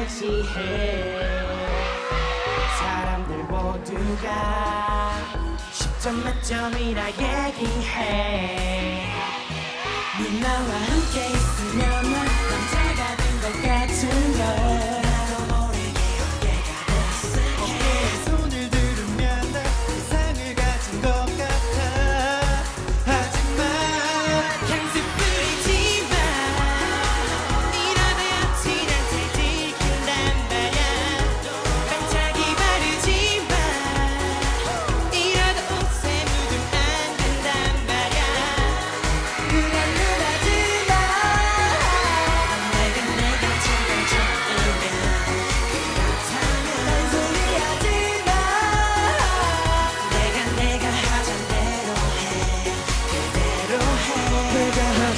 얘기해. 사람들 모두가 10점 만점이라 얘기해. 누나와 함께 있으면 난 남자가 된 것 같은 걸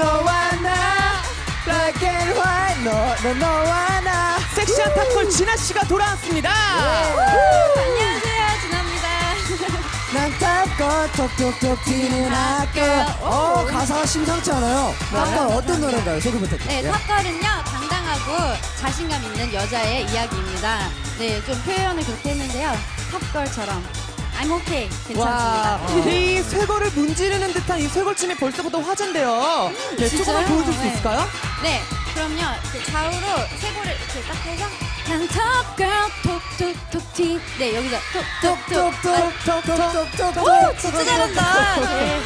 너와 나 black and white 너, 너 너와 나. 섹시한 탑걸 진아 씨가 돌아왔습니다. 안녕하세요, 진아입니다. 난 탑걸 톡톡톡 튀는 학교. 어 가사가 심상치 않아요 탑걸 어떤 노래인가요? 소개 네, 부탁드릴게요 탑걸은요, 당당하고 자신감 있는 여자의 이야기입니다. 네, 좀 표현을 그렇게 했는데요. 탑걸처럼 I'm okay. 와, 괜찮습니다. 이 쇄골을 문지르는 듯한 이 쇄골춤이 벌써부터 화제인데요. 네, 조금만 진짜요? 보여줄 수 네. 있을까요? 네, 그럼요. 이렇게 좌우로 쇄골을 이렇게 딱 해서 난 탑걸 톡톡톡 티. 네, 여기서 톡톡톡. 톡톡톡톡톡톡 오, 진짜 잘한다. 네.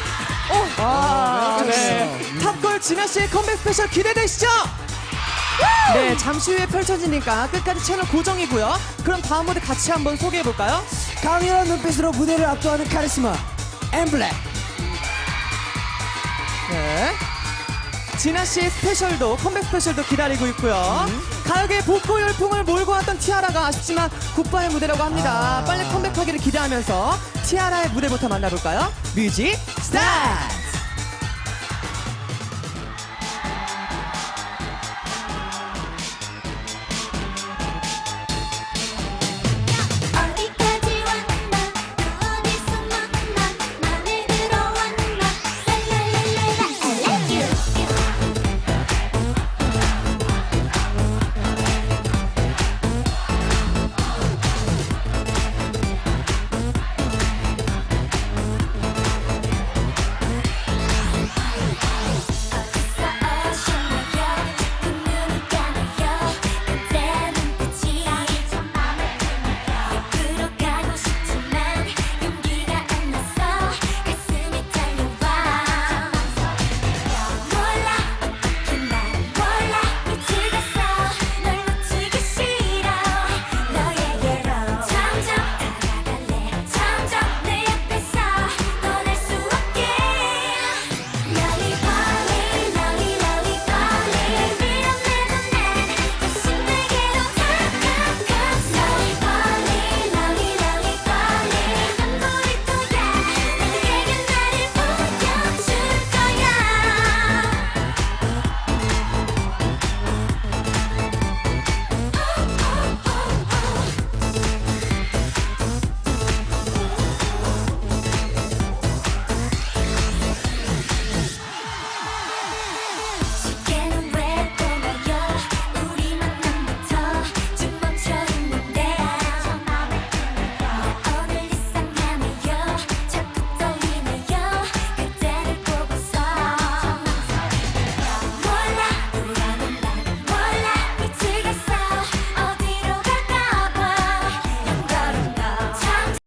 아, 네, 네. 탑걸 진아 씨의 컴백 스페셜 기대되시죠? 네, 잠시 후에 펼쳐지니까 끝까지 채널 고정이고요. 그럼 다음 무대 같이 한번 소개해 볼까요? 강렬한 눈빛으로 무대를 압도하는 카리스마 엠블랙 네. 진아 씨의 스페셜도 컴백 스페셜도 기다리고 있고요. 가요계 복고 열풍을 몰고 왔던 티아라가 아쉽지만 굿바의 무대라고 합니다. 아. 빨리 컴백하기를 기대하면서 티아라의 무대부터 만나볼까요? 뮤직 스타트!